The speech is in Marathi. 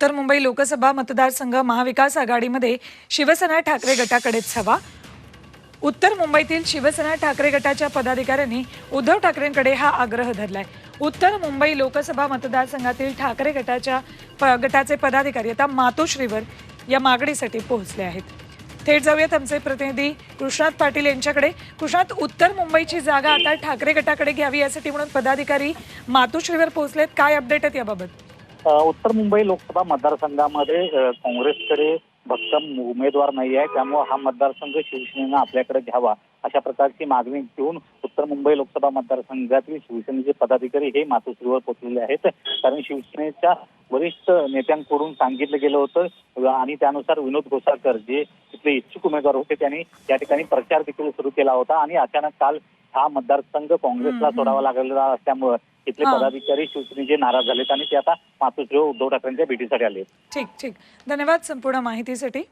उत्तर मुंबई लोकसभा मतदारसंघ महाविकास आघाडीमध्ये शिवसेना ठाकरे गटाकडेच हवा उत्तर मुंबईतील शिवसेना ठाकरे गटाच्या पदाधिकाऱ्यांनी उद्धव ठाकरेंकडे हा आग्रह धरलाय. उत्तर मुंबई लोकसभा मतदारसंघातील ठाकरे गटाच्या प गटाचे पदाधिकारी आता मातोश्रीवर या मागणीसाठी पोहोचले आहेत. थेट जाऊयात आमचे प्रतिनिधी कृष्णात पाटील यांच्याकडे. कृष्णात उत्तर मुंबईची जागा आता ठाकरे गटाकडे घ्यावी यासाठी म्हणून पदाधिकारी मातोश्रीवर पोहोचलेत. काय अपडेट आहेत याबाबत? उत्तर मुंबई लोकसभा मतदारसंघामध्ये काँग्रेसकडे भक्कम उमेदवार नाही आहे त्यामुळे हा मतदारसंघ शिवसेनेनं आपल्याकडे घ्यावा अशा प्रकारची मागणी घेऊन उत्तर मुंबई लोकसभा मतदारसंघातील शिवसेनेचे पदाधिकारी हे मातोश्रीवर पोहोचलेले आहेत कारण शिवसेनेच्या वरिष्ठ नेत्यांकडून सांगितलं गेलं होतं आणि त्यानुसार विनोद घोसाळकर जे तिथले इच्छुक उमेदवार होते त्यांनी या ठिकाणी प्रचार देखील सुरू केला होता आणि अचानक काल हा मतदारसंघ काँग्रेसला. सोडावा लागलेला असल्यामुळे तिथले. पदाधिकारी शिवसेनेचे नाराज झालेत आणि ते आता मातोश्रीवर उद्धव ठाकरेंच्या भेटीसाठी आले ठीक ठीक. धन्यवाद संपूर्ण माहितीसाठी.